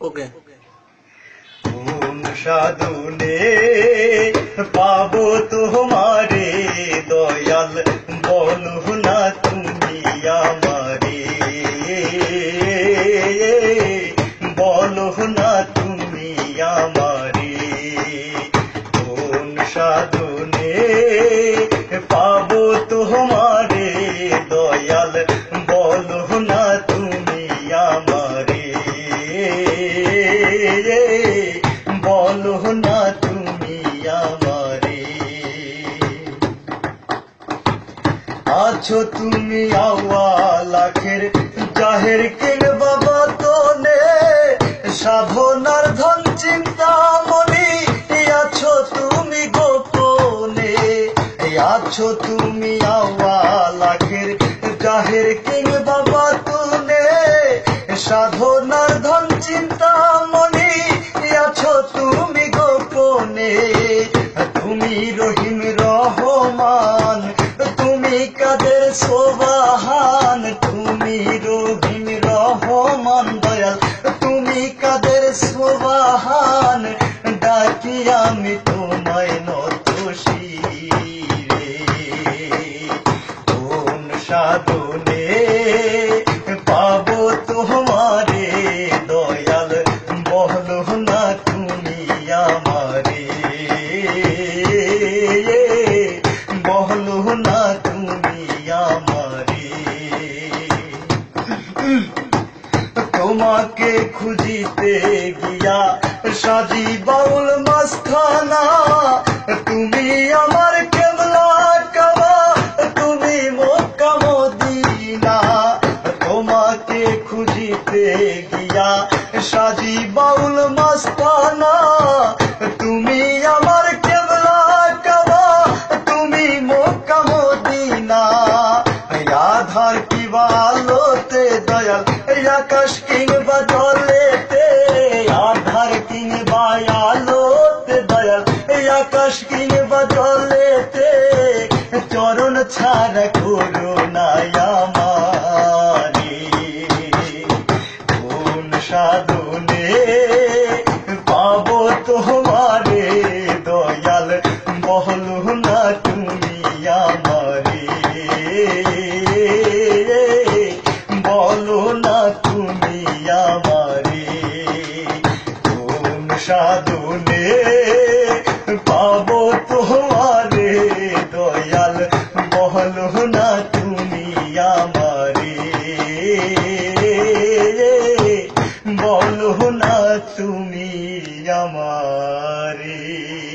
ওকে। সাধনে পাবো তোমারে, দয়াল বলো না তুমি আমারে। বলো না তুমি আমারে। কোন সাধনে আমারে আছো তুমি আওয়া লাখের জাহের কিং বাবা তোনে। সাধনার ধন চিন্তা মনি আছো তুমি গোপনে। আছো তুমি আওয়া লাখের জাহের কিং বাবা তোনে। সাধনার তুমি রহিম রহমান, তুমি কাদের সোবাহান? তুমি রহিম রহমান, দয়াল, তুমি কাদের সোবাহান? ডাকি আমি তোমায় নত শিরে কোন সাধনে পাবো তোমারে? দয়াল, বলো না তুমি আমারে। আমারে। তোমাকে খুঁজিতে গিয়া সাজি বাউল মাস্তানা তুমি আমার আকাশ কিংবা জলেতে, আধার কিংবা আলোতে দয়াল এই আকাশ কিংবা জলেতে, চরণ ছাড়া করো না আমারে। সাধনে পাবো তোমারে দয়াল বলো না তুমি আমারে। বলো না তুমি আমারে।